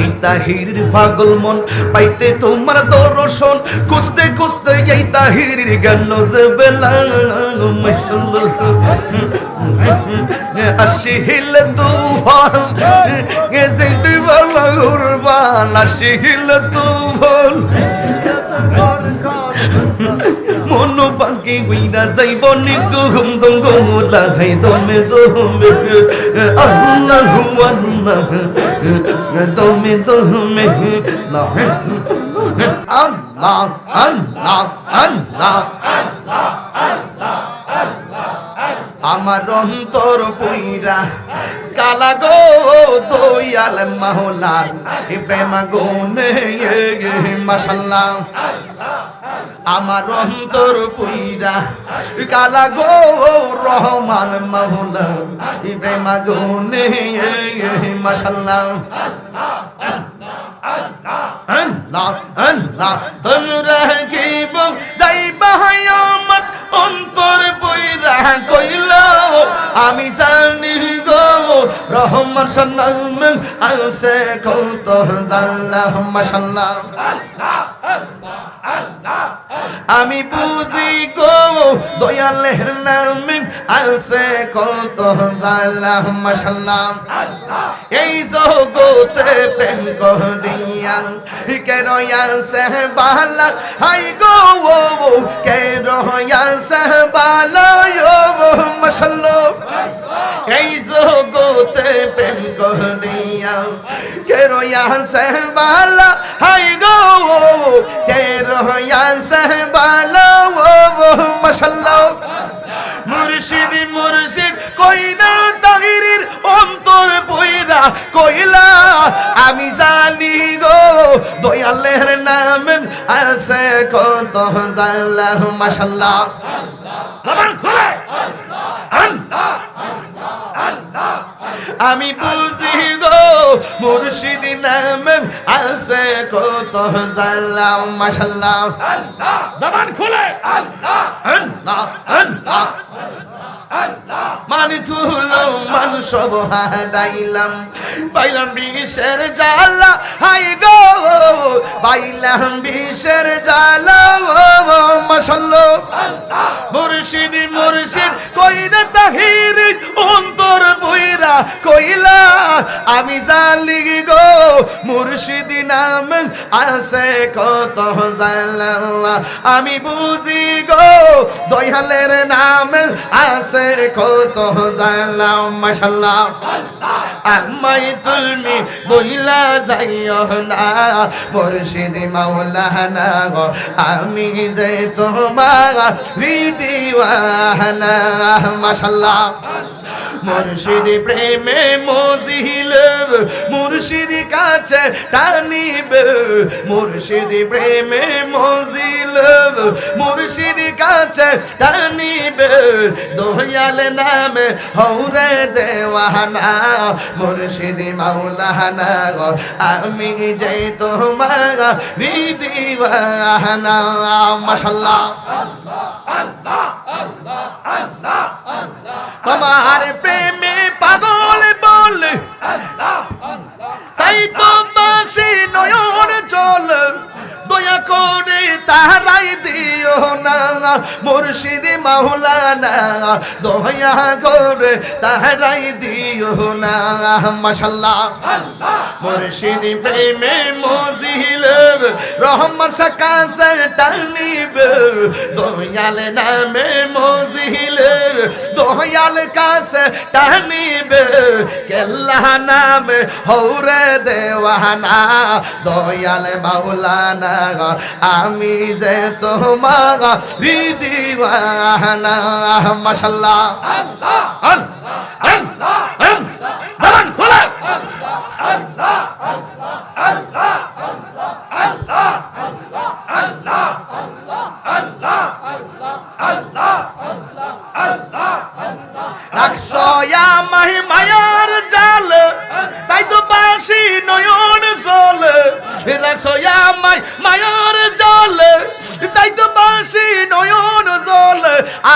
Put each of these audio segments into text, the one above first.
এই তাহির পাগল মন, পাইতে তোমার দর্শন। খুঁজতে খুঁজতে এই তাহির জ্ঞান যে বেলা আসি হিলে তুফান গেছে ডিবালা উড়বান আসি হিলে তুফান। মন পাখি গুইরা যাইব নিগুম জঙ্গম লাগাই দমে দমে আল্লাহ আল্লাহ দমে দমে আল্লাহ আল্লাহ আল্লাহ আমার অন্তর বইরা কালা গো দয়াল মাহলার প্রেমা গুনে মাসাল্লাহ আমার অন্তর পুইরা কালা গো রহমান মাহুলা প্রেমা গুনে মাসাল্লাহ আল্লাহ আল্লাহ তোমরা কি যাইবা আমার অন্তর বইরা কইল। আমি জানি গো, রহমান সান্নাম আছে কত জাল্লাহ, মাশাল্লাহ। আমি বুঝি গো দয়ালের নামে আছে কত জাল্লাহ মাশাল্লাহ। এই জগতে প্রেম করিয়া কে রয়াছে বালা? হাই গো কে রয়াছে বালা? মাশাল্লাহ। এই জগতে প্রেম করিয়া কে রয়াছে বালা? হাই গো কে রয়াছে বালা মাশাল্লাহ। মুর্শিদ মুর্শিদ, কইনা তাহিরির অন্তর বইরা কইলা, আমি জানি গো, দয়ালের নাম আছে কত জাল্লা মাশাল্লাহ। জবান খুলে আমি বুঝি গো মুর্শিদ নাম আছে কত জাল্লা মাশাল্লাহ। জবান খুলে। আল্লাহ আল্লাহ মানি মান সব হারাইলাম। পাইলাম বিষের জালা হাই গো পাইলাম বিষের জালা মশাল্লো মুর্শিদ মুর্শিদ কইরা তাহির অন্তর কইলা, আমি জালি গো? মুর্শিদ নাম আছে কত জালা আমি বুঝি গো, দয়ালের নাম আছে কত জানলাম মাশাল্লাহ। আমাই তুমি বইলা যাইও না, মুর্শিদ মাওলানা গো, আমি যে তোমার হৃদিওয়ানা মাশাল্লাহ। মুর্শিদ প্রেমে মজিল মুর্শিদ কাছে টানিব। মুর্শিদ প্রেমে মজিল মুর্শিদ কাছে টানিব নামে হৌরে দেওয়ানা। মুর্শিদ মাওলানা গো আমি যে তোমার হৃদিওয়ানা মাশাল্লাহ। তোমার প্রেমে পাগল মুর্শিদ মাওলানা দয়া করে তাহারাই দিও না। মাশাল্লাহ। মুর্শিদ প্রেমে মজিল রহমান সাকাসে টানিব দয়াল নামে মজিল দয়াল কাছে টানিব কেল্লা নামে হৌরে দেওয়ানা। দয়াল মাওলানা আমি যে তোমার হৃদিওয়ানা মাশাল্লাহ। জবান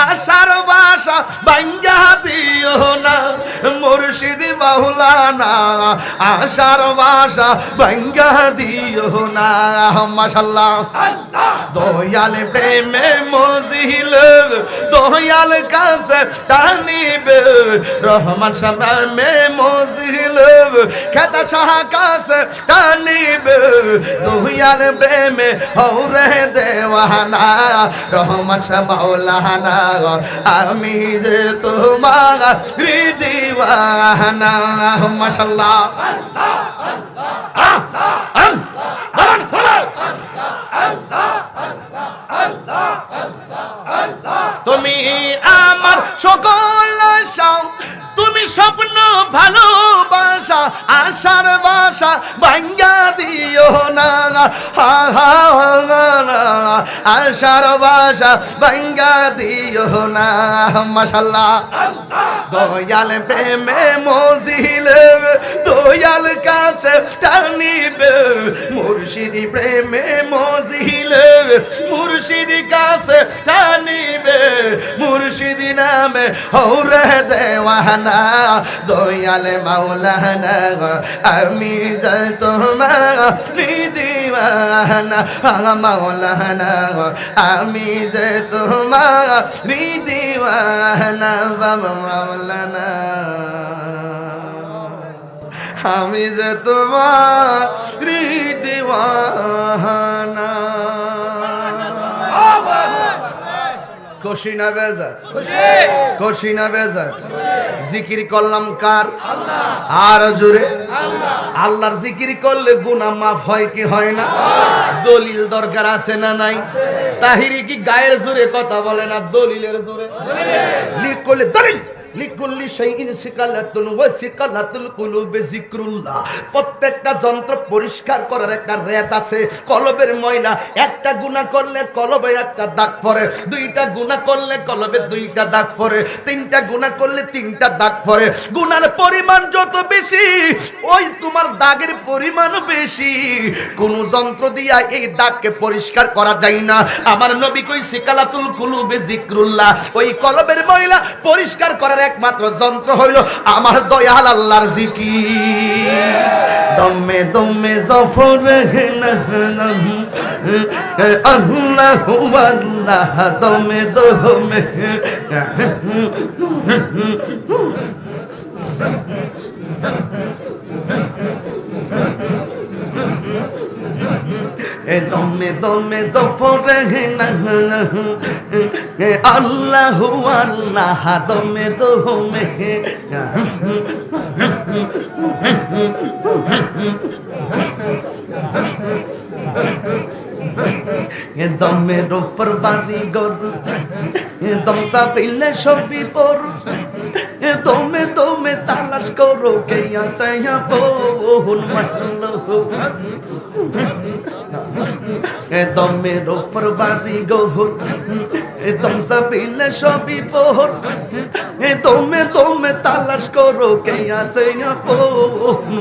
আশার বাসা বাঙ্গা দিও না, মুর্শিদ বাহুলানা আশার বাসা বাঙ্গা দিও না। মাশাল্লাহ। দয়াল প্রেমে মজিল, দয়াল কাছে টানিবে। রহমান সামনে মজিল, খেতা শাহ কাছে টানিবে। দয়াল প্রেমে হৌরে দেওয়ানা, রহমান মাওলানা আমি যে তোমার হৃদিওয়ানা মাশাল্লাহ তুমি আমার সকল তুমি স্বপ্ন ভালোবাসা, আশার বাসা ভাঙ্গা দিও না হা হা। আশার বাসা ভাঙ্গা দিও না, মাশাল্লাহ। দয়াল প্রেমে মজিল, দয়াল কাছে টানিবে। মুর্শিদি প্রেমে মজিল, মুর্শিদি কাছে টানিবে। মুর্শিদি নামে হৌরে দেওয়ানা, দয়াল মাওলানা, আমি যাই তোমার দিওয়ানা মাওলানা, আমি যে তোমার দিওয়ানা বাবা মাওলানা। আমি যে তোমার দিওয়ানা খুশি না বেজার? খুশি না বেজার? জিকির করলাম কার? আর জোরে? আল্লাহর জিকির করলে গুনা মাফ হয় কি হয় না? দলিল দরকার আছে না নাই? তাহিরি কি গায়ের জোরে কথা বলে না? দলিলের জোরে। লিখ করলে দলিল। প্রত্যেকটা যন্ত্র পরিষ্কার করার একটা রেত আছে, কলবের একটা করলে কলবে একটা দাগ দুইটা করলে কলবে দুইটা দাগ তিনটা করলে তিনটা দাগ পরিমাণ যত বেশি, ওই তোমার দাগের পরিমাণ বেশি। কোন যন্ত্র দিয়া এই দাগকে পরিষ্কার করা যায় না। আমার নবী কই সিকালাতুল কুলুবে যিকরুল্লাহ। ওই কলবের ময়লা পরিষ্কার করার একমাত্র যন্ত্র হইল আমার দয়াল আল্লাহর জিকির। দমে দমে জফর আল্লাহ আল্লাহ। দমে দমে এ দমে দমে জফরে আল্লাহ আল্লাহ দমে দমে দমে রোফর বাড়ি গরু এ দম সাপিলে সবই পর এ দমে দমে তালাশ করো কে আসয়া পোহন মাহলো এ দমে রোফর বাড়ি গহর এ দম সাপিলে সবই পর এ দমে দমে তালাশ করো কে আসয়া পোহন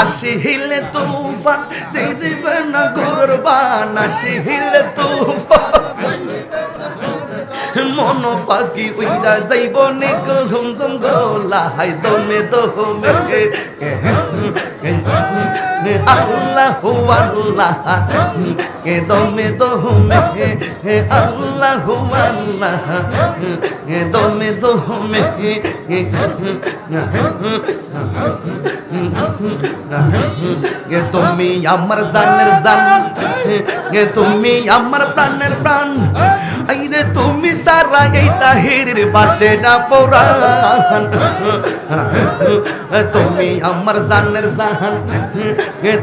আসি হিলে তুফান জিরিবে না গোরবান আসি হিলে তুফান মন পাখি উইরা যাইব নে ঘুম জঙ্গলা হাই দমে দমে আল্লাহ আল্লাহ দমে আল্লাহ আল্লাহ দমে তুমি আমার জানের জান তুমি আমার প্রাণের প্রাণ আইরে তুমি সারা এই তাহিরের বাঁচে না পরাণ। তুমি আমার জানের জাহান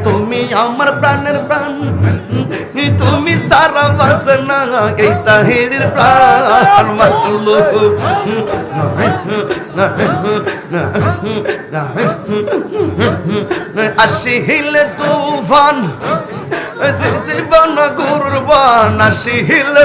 তুমি আমার প্রাণের প্রাণ, তুমি সারা বাঁচে না এই তাহিরের প্রাণ। মানলো আসি হিলে তুফান জীবন গুরবান আসি হিলে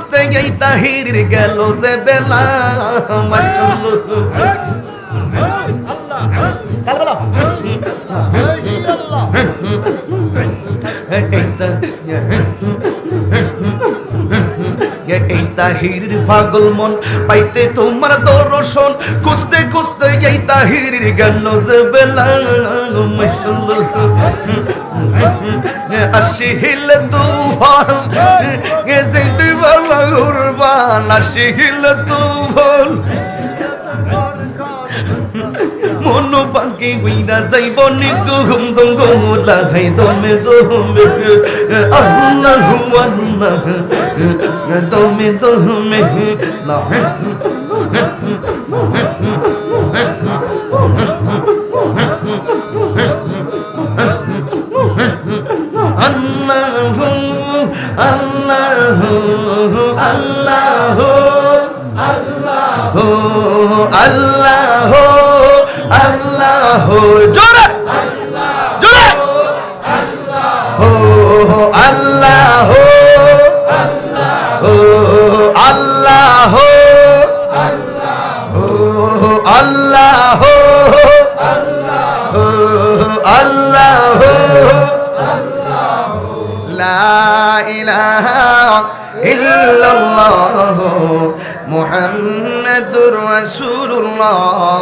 খুঁজতে এই তাহিরির গেল যে বেলা এই এই তাহিরির পাগল মন, পাইতে তোমার দর্শন। খুঁজতে খুঁজতে এই তাহিরির গেল যে বেলা হিলে তুফান এ সেটি ভালো উড়বান আসি হিলে তুফান। মন পাখি গুইরা যাইব নিকু ঘুম সঙ্গ লাগাই দমে দমে আল্লাহ আল্লাহ দমে দমে লাহে আল্লাহ আল্লাহ আল্লাহ আল্লাহ আল্লাহ আল্লাহ জোরে। জোরে। ও আল্লাহ। ও আল্লাহ। ও আল্লাহ। আল্লাহ। লা ইলাহা ইল্লাল্লাহ মুহাম্মাদুর রাসূলুল্লাহ।